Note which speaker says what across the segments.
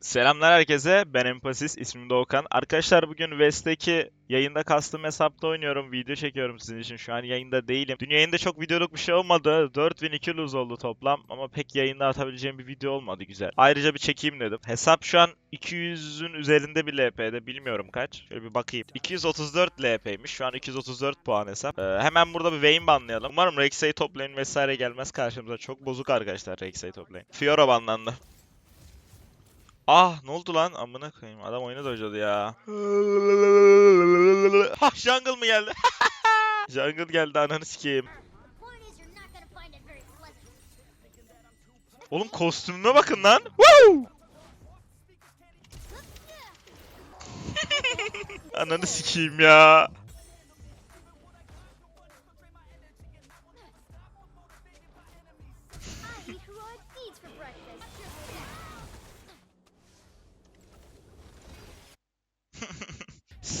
Speaker 1: Selamlar herkese. Ben Empasis. ismim Doğukan. Arkadaşlar bugün West'teki yayında kastım hesapta oynuyorum. Video çekiyorum sizin için. Şu an yayında değilim. Dün yayında çok videoluk bir şey olmadı. 4002 lose oldu toplam. Ama pek yayında atabileceğim bir video olmadı güzel. Ayrıca bir çekeyim dedim. Hesap şu an 200'ün üzerinde bir LP'de. Bilmiyorum kaç. Şöyle bir bakayım. 234 LP'ymiş. Şu an 234 puan hesap. Ee, hemen burada bir Vayne banlayalım. Umarım Rek'Sai toplayın vesaire gelmez karşımıza. Çok bozuk arkadaşlar Rek'Sai toplayın. Fiora banlandı. Ah ne oldu lan? Amına koyayım. Adam oyunu dojladı ya. Ha jungle mı geldi? jungle geldi ananı sikeyim. Oğlum kostümüme bakın lan. Woo! ananı sikeyim ya.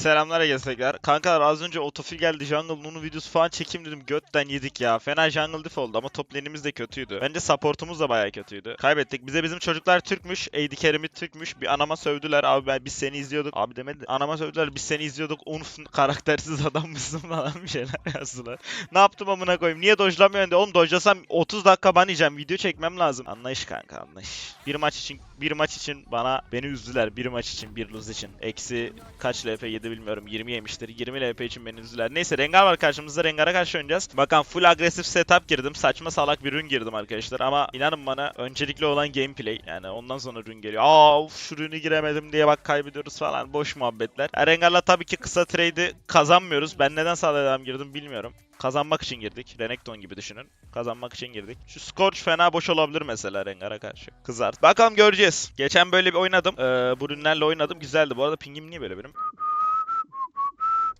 Speaker 1: Selamlar tekrar. Kankalar az önce otofil geldi jungle Nunu videosu falan çekeyim dedim götten yedik ya. Fena jungle diff oldu ama top lane'imiz de kötüydü. Bence supportumuz da bayağı kötüydü. Kaybettik. Bize bizim çocuklar Türkmüş. AD Carry'mi Türkmüş. Bir anama sövdüler. Abi ben, biz seni izliyorduk. Abi demedi. Anama sövdüler. Biz seni izliyorduk. Unf karaktersiz adam mısın falan bir şeyler yazdılar. ne yaptım amına koyayım? Niye dojlamıyorsun diye. Oğlum dojlasam 30 dakika ban yiyeceğim. Video çekmem lazım. Anlayış kanka anlayış. Bir maç için bir maç için bana beni üzdüler. Bir maç için bir lose için. Eksi kaç LP bilmiyorum. 20 yemiştir. 20 LP için beni üzdüler. Neyse Rengar var karşımızda. Rengar'a karşı oynayacağız. Bakın full agresif setup girdim. Saçma salak bir rün girdim arkadaşlar. Ama inanın bana öncelikli olan gameplay. Yani ondan sonra rün geliyor. Aa uf, şu rünü giremedim diye bak kaybediyoruz falan. Boş muhabbetler. Ya, Rengar'la tabii ki kısa trade'i kazanmıyoruz. Ben neden sağlayan girdim bilmiyorum. Kazanmak için girdik. Renekton gibi düşünün. Kazanmak için girdik. Şu Scorch fena boş olabilir mesela Rengar'a karşı. Kızart. Bakalım göreceğiz. Geçen böyle bir oynadım. Ee, bu ürünlerle oynadım. Güzeldi. Bu arada pingim niye böyle benim?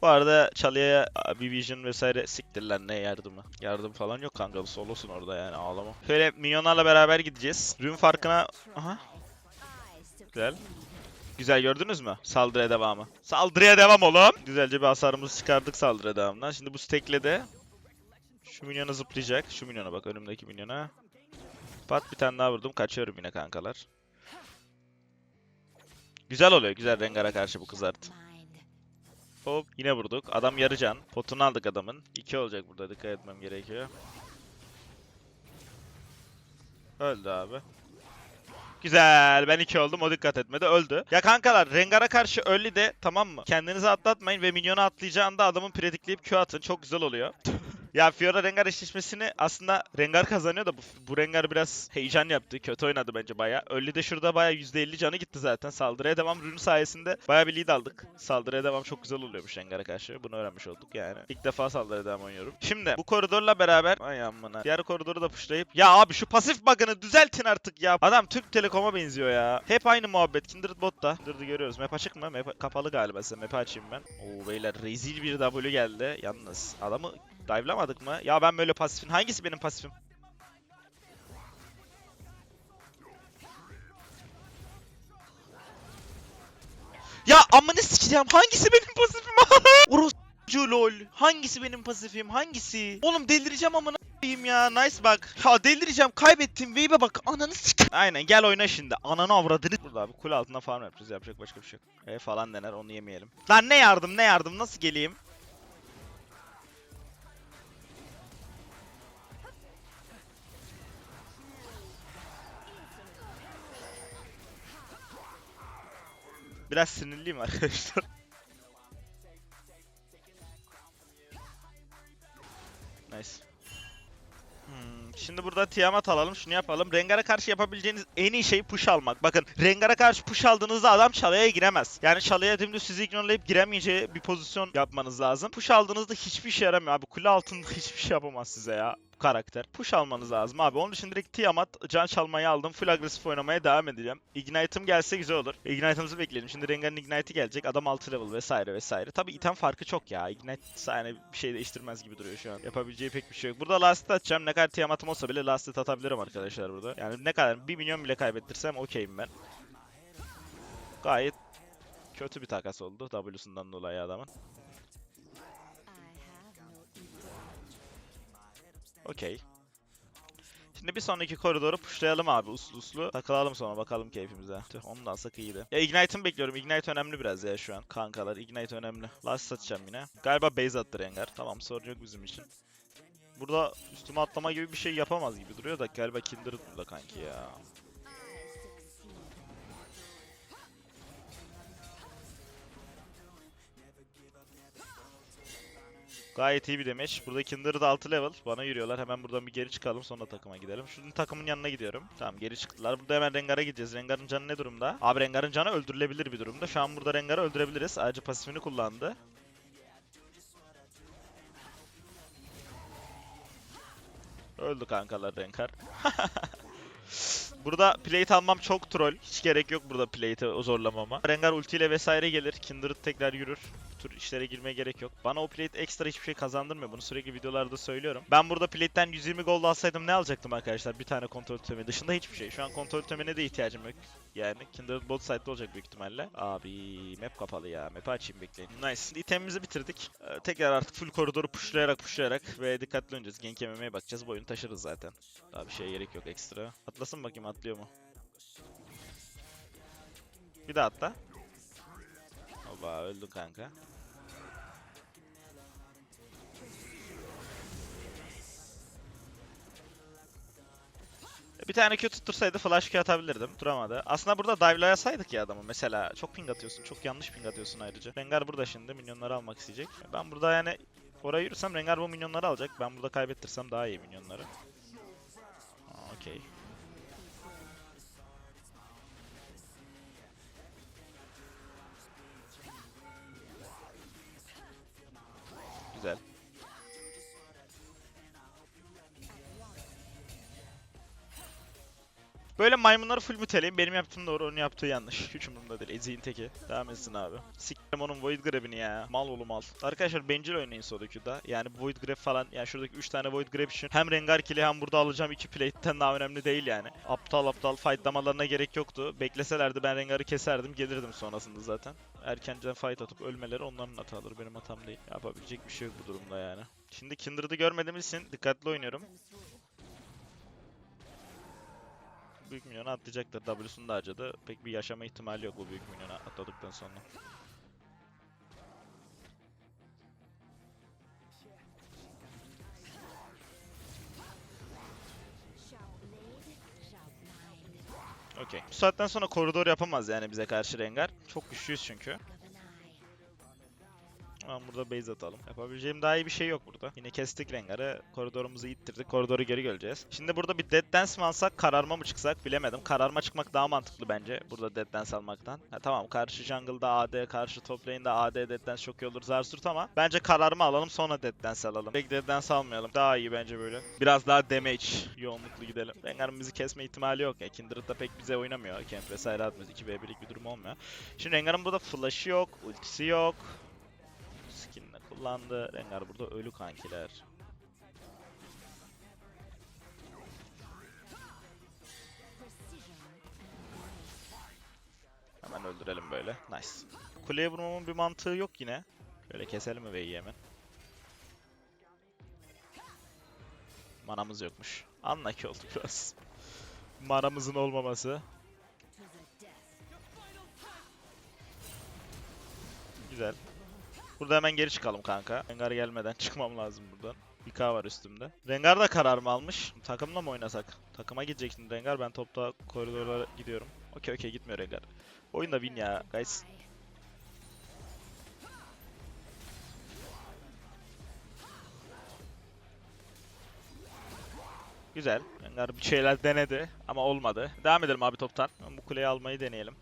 Speaker 1: Bu arada Çalı'ya vision vesaire siktir lan ne yardımı. Yardım falan yok kanka solosun orada yani ağlama. Şöyle minyonlarla beraber gideceğiz. Rün farkına... Aha. Güzel. Güzel gördünüz mü? Saldırıya devamı. Saldırıya devam oğlum. Güzelce bir hasarımızı çıkardık saldırıya devamından. Şimdi bu stack'le de şu minyona zıplayacak. Şu minyona bak önümdeki minyona. Pat bir tane daha vurdum. Kaçıyorum yine kankalar. Güzel oluyor. Güzel Rengar'a karşı bu kızart. Hop yine vurduk. Adam yarı can. Potunu aldık adamın. 2 olacak burada. Dikkat etmem gerekiyor. Öldü abi. Güzel. Ben 2 oldum. O dikkat etmedi. Öldü. Ya kankalar Rengar'a karşı early de tamam mı? Kendinizi atlatmayın ve minyona atlayacağında adamın predikleyip Q atın. Çok güzel oluyor. Ya Fiora Rengar eşleşmesini aslında Rengar kazanıyor da bu, bu Rengar biraz heyecan yaptı. Kötü oynadı bence baya. Early de şurada baya %50 canı gitti zaten. Saldırıya devam rünü sayesinde baya bir lead aldık. Saldırıya devam çok güzel oluyormuş Rengar'a karşı. Bunu öğrenmiş olduk yani. İlk defa saldırıya devam oynuyorum. Şimdi bu koridorla beraber ay amına. Diğer koridoru da pushlayıp ya abi şu pasif bug'ını düzeltin artık ya. Adam Türk Telekom'a benziyor ya. Hep aynı muhabbet. Kindred botta. Kindred'ı görüyoruz. Map açık mı? Map kapalı galiba size. Map'i açayım ben. Oo beyler rezil bir W geldi. Yalnız adamı Dive'lamadık mı? Ya ben böyle pasifin. Hangisi benim pasifim? Ya amını sikeceğim. Hangisi benim pasifim? Orospu lol. Hangisi benim pasifim? Hangisi? Oğlum delireceğim amına koyayım ya. Nice bak. Ya delireceğim. Kaybettim. Wave'e bak. Ananı sik. Aynen gel oyna şimdi. Ananı avradını. Burada abi kule altında farm yapacağız. Yapacak başka bir şey yok. E falan dener. Onu yemeyelim. Lan ne yardım ne yardım. Nasıl geleyim? Biraz sinirliyim arkadaşlar. Nice. Hmm, şimdi burada Tiamat alalım. Şunu yapalım. Rengar'a karşı yapabileceğiniz en iyi şey push almak. Bakın Rengar'a karşı push aldığınızda adam çalıya giremez. Yani çalıya dümdüz sizi ignorlayıp giremeyeceği bir pozisyon yapmanız lazım. Push aldığınızda hiçbir şey yaramıyor abi. Kule altında hiçbir şey yapamaz size ya karakter. Push almanız lazım abi. Onun için direkt Tiamat can çalmayı aldım. Full agresif oynamaya devam edeceğim. Ignite'ım gelse güzel olur. Ignite'ımızı bekleyelim. Şimdi Rengar'ın Ignite'i gelecek. Adam 6 level vesaire vesaire. Tabi item farkı çok ya. Ignite yani bir şey değiştirmez gibi duruyor şu an. Yapabileceği pek bir şey yok. Burada last atacağım. Ne kadar Tiamat'ım olsa bile last atabilirim arkadaşlar burada. Yani ne kadar 1 milyon bile kaybettirsem okeyim ben. Gayet kötü bir takas oldu W'sundan dolayı adamın. Okey. Şimdi bir sonraki koridoru pushlayalım abi uslu uslu. Takılalım sonra bakalım keyfimize. Tüh onu da alsak iyiydi. Ya Ignite'ımı bekliyorum. Ignite önemli biraz ya şu an. Kankalar Ignite önemli. Last satacağım yine. Galiba base attı Rengar. Tamam sorun yok bizim için. Burada üstüme atlama gibi bir şey yapamaz gibi duruyor da galiba Kindred burada kanki ya. Gayet iyi bir demeç. Burada Kindred 6 level. Bana yürüyorlar. Hemen buradan bir geri çıkalım sonra takıma gidelim. Şunun takımın yanına gidiyorum. Tamam geri çıktılar. Burada hemen Rengar'a gideceğiz. Rengar'ın canı ne durumda? Abi Rengar'ın canı öldürülebilir bir durumda. Şu an burada Rengar'ı öldürebiliriz. Ayrıca pasifini kullandı. Öldü kankalar Rengar. Burada plate almam çok troll. Hiç gerek yok burada plate'i zorlamama. Rengar ultiyle vesaire gelir. Kindred tekrar yürür. Tür işlere girmeye gerek yok. Bana o plate ekstra hiçbir şey kazandırmıyor. Bunu sürekli videolarda söylüyorum. Ben burada plate'ten 120 gold alsaydım ne alacaktım arkadaşlar? Bir tane kontrol tümü dışında hiçbir şey. Şu an kontrol tümüne de ihtiyacım yok. Yani Kindred bot side'da olacak büyük ihtimalle. Abi map kapalı ya. Map'i açayım bekleyin. Nice. İtemimizi bitirdik. Ee, tekrar artık full koridoru pushlayarak pushlayarak ve dikkatli oynayacağız. Gank yememeye bakacağız. Bu oyunu taşırız zaten. Daha bir şeye gerek yok ekstra. Atlasın bakayım atlıyor mu? Bir daha atla. Oba öldü kanka. Bir tane Q tuttursaydı flash Q atabilirdim. Tutturamadı. Aslında burada dive'layasaydık ya adamı mesela. Çok ping atıyorsun. Çok yanlış ping atıyorsun ayrıca. Rengar burada şimdi. Minyonları almak isteyecek. Ben burada yani oraya yürüsem Rengar bu minyonları alacak. Ben burada kaybettirsem daha iyi minyonları. Okey. Güzel. Böyle maymunları full müteleyin. Benim yaptığım doğru, onun yaptığı yanlış. Hiç umurumda değil. Ezik'in teki. Devam etsin abi. Siktim onun Void Grab'ini ya. Mal oğlu mal. Arkadaşlar bencil oynayın Sodoku'da. Yani Void Grab falan. Yani şuradaki 3 tane Void Grab için hem Rengar kill'i hem burada alacağım 2 plate'ten daha önemli değil yani. Aptal aptal fightlamalarına gerek yoktu. Bekleselerdi ben Rengar'ı keserdim. Gelirdim sonrasında zaten. Erkenden fight atıp ölmeleri onların hataları. Benim hatam değil. Yapabilecek bir şey yok bu durumda yani. Şimdi Kindred'ı görmediğimiz için dikkatli oynuyorum. Büyük milyona atlayacaktır. W'sunu da harcadı. Pek bir yaşama ihtimali yok bu büyük milyona atladıktan sonra. Okey. Bu saatten sonra koridor yapamaz yani bize karşı Rengar. Çok güçlüyüz çünkü. Tamam burada base atalım. Yapabileceğim daha iyi bir şey yok burada. Yine kestik Rengar'ı. Koridorumuzu ittirdik. Koridoru geri göreceğiz. Şimdi burada bir Dead Dance mi alsak, kararma mı çıksak bilemedim. Kararma çıkmak daha mantıklı bence. Burada Dead Dance almaktan. Ha, tamam karşı jungle'da AD, karşı top lane'de AD Dead Dance çok iyi olur Zarsurt ama bence kararma alalım sonra Dead Dance alalım. Pek Dead Dance almayalım. Daha iyi bence böyle. Biraz daha damage yoğunluklu gidelim. Rengar'ın bizi kesme ihtimali yok. Kindred da pek bize oynamıyor. Camp vesaire atmıyoruz. 2v1'lik bir durum olmuyor. Şimdi Rengar'ın burada flash'ı yok, ultisi yok. Kullandı. Rengar burada ölü kankiler. Hemen öldürelim böyle. Nice. Kuleye vurmamın bir mantığı yok yine. Şöyle keselim mi V'yi hemen. Manamız yokmuş. Anlaki olduk biraz. Manamızın olmaması. Güzel. Burada hemen geri çıkalım kanka. Rengar gelmeden çıkmam lazım buradan. 1k var üstümde. Rengar da karar mı almış? Takımla mı oynasak? Takıma gidecek şimdi Rengar. Ben topta koridora gidiyorum. Okey okey gitmiyor Rengar. Oyun da win ya guys. Güzel. Rengar bir şeyler denedi ama olmadı. Devam edelim abi toptan. Bu kuleyi almayı deneyelim.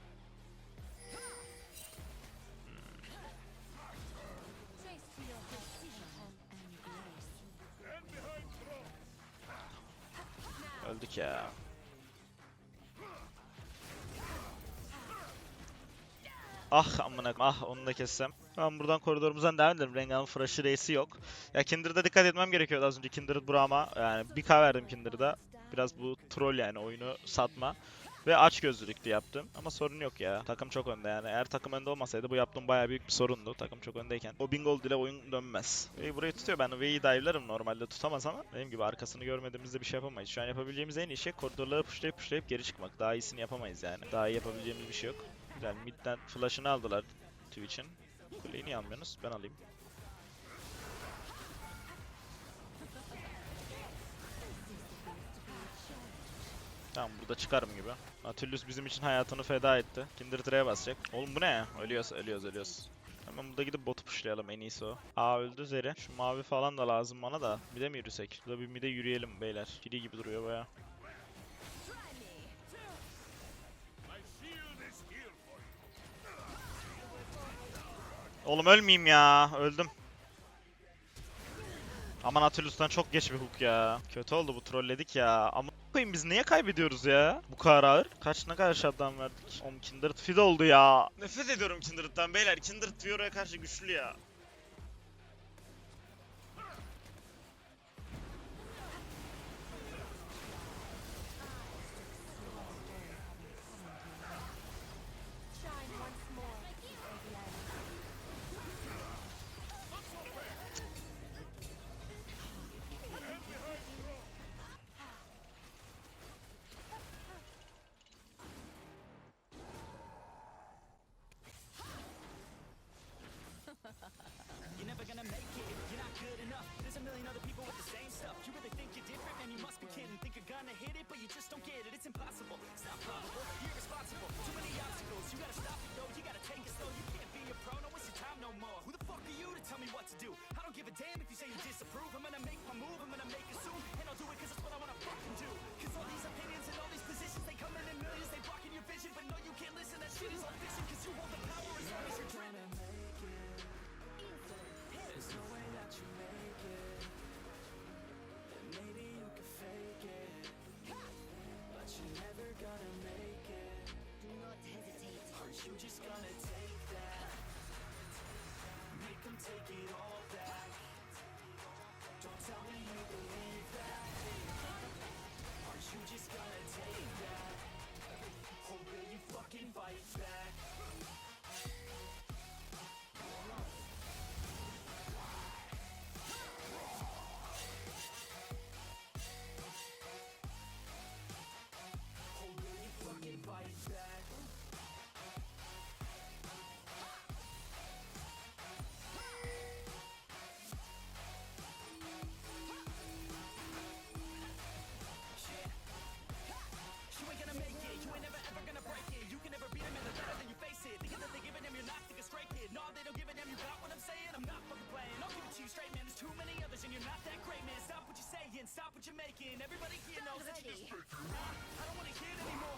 Speaker 1: Öldük ya. Ah amına ah onu da kessem. Ben buradan koridorumuzdan devam edelim. Rengar'ın flash'ı reisi yok. Ya Kindred'a dikkat etmem gerekiyordu az önce Kindred Brahma. Yani 1k verdim Kindred'a. Biraz bu troll yani oyunu satma. Ve aç gözlülüklü yaptım. Ama sorun yok ya. Takım çok önde yani. Eğer takım önde olmasaydı bu yaptığım bayağı büyük bir sorundu. Takım çok öndeyken. O bingo ile oyun dönmez. V'yi burayı tutuyor. Ben V'yi dive'larım normalde tutamaz ama dediğim gibi arkasını görmediğimizde bir şey yapamayız. Şu an yapabileceğimiz en iyi şey koridorları pushlayıp pushlayıp geri çıkmak. Daha iyisini yapamayız yani. Daha iyi yapabileceğimiz bir şey yok. Güzel. Mid'den flash'ını aldılar Twitch'in. Kuleyi niye almıyorsunuz? Ben alayım. Tamam burada çıkarım gibi. Atilius bizim için hayatını feda etti. Kindred R'ye basacak. Oğlum bu ne ya? Ölüyoruz, ölüyoruz, ölüyoruz. Hemen burada gidip botu pushlayalım en iyisi o. Aa öldü Zeri. Şu mavi falan da lazım bana da. Bir de mi yürüsek? Burada bir mide yürüyelim beyler. Free gibi duruyor baya. Oğlum ölmeyeyim ya. Öldüm. Aman Atilus'tan çok geç bir hook ya. Kötü oldu bu trolledik ya. Ama koyayım biz niye kaybediyoruz ya? Bu kadar ağır. Kaç ne kadar shutdown verdik? Oğlum Kindred feed oldu ya. Nefret ediyorum Kindred'dan beyler. Kindred Fiora'ya karşı güçlü ya.
Speaker 2: You're not that great, man. Stop what you're saying, stop what you're making. Everybody here knows that you're just. I don't wanna hear it anymore.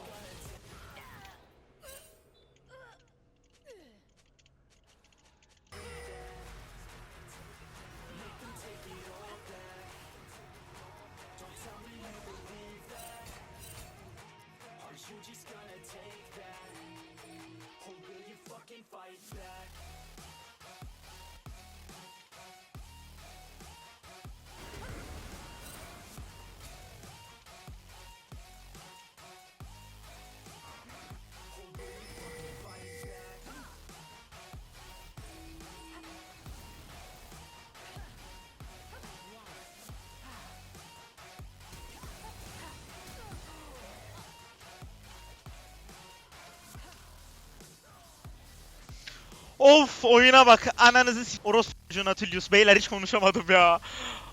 Speaker 1: Of oyuna bak. Ananızı s- orospu çocuğun Atilius. Beyler hiç konuşamadım ya.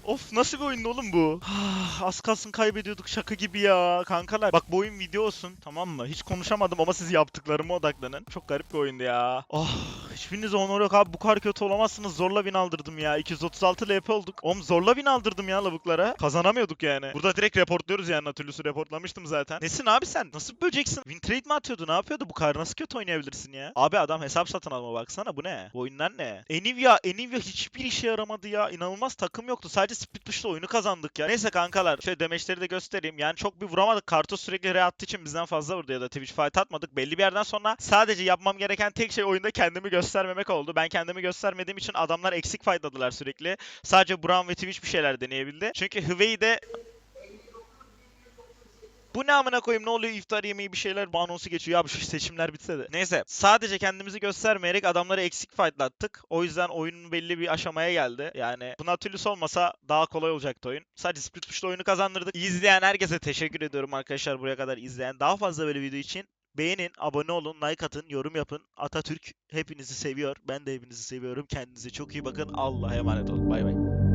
Speaker 1: Of nasıl bir oyundu oğlum bu? Ah, Az kalsın kaybediyorduk şaka gibi ya. Kankalar bak bu oyun video olsun tamam mı? Hiç konuşamadım ama siz yaptıklarıma odaklanın. Çok garip bir oyundu ya. Oh hiçbiriniz onur yok abi bu kadar kötü olamazsınız. Zorla win aldırdım ya. 236 LP olduk. Oğlum zorla win aldırdım ya lavuklara. Kazanamıyorduk yani. Burada direkt reportluyoruz yani Natulius'u reportlamıştım zaten. Nesin abi sen? Nasıl böceksin? Win trade mi atıyordu? Ne yapıyordu? Bu kadar nasıl kötü oynayabilirsin ya? Abi adam hesap satın alma baksana bu ne? Bu oyunlar ne? Enivia, Enivia hiçbir işe yaramadı ya. İnanılmaz takım yoktu. Sadece split push'la oyunu kazandık ya. Neyse kankalar. Şöyle demeçleri de göstereyim. Yani çok bir vuramadık. Kartos sürekli re attığı için bizden fazla vurdu ya da Twitch fight atmadık. Belli bir yerden sonra sadece yapmam gereken tek şey oyunda kendimi göstermemek oldu. Ben kendimi göstermediğim için adamlar eksik fightladılar sürekli. Sadece Brown ve Twitch bir şeyler deneyebildi. Çünkü Hwei de bu ne amına koyayım ne oluyor iftar yemeği bir şeyler anonsu geçiyor ya bu seçimler bitse de. Neyse sadece kendimizi göstermeyerek adamları eksik fightlattık. O yüzden oyunun belli bir aşamaya geldi. Yani bu Nautilus olmasa daha kolay olacaktı oyun. Sadece split push'la oyunu kazandırdık. İzleyen herkese teşekkür ediyorum arkadaşlar buraya kadar izleyen. Daha fazla böyle video için beğenin, abone olun, like atın, yorum yapın. Atatürk hepinizi seviyor. Ben de hepinizi seviyorum. Kendinize çok iyi bakın. Allah'a emanet olun. Bay bay.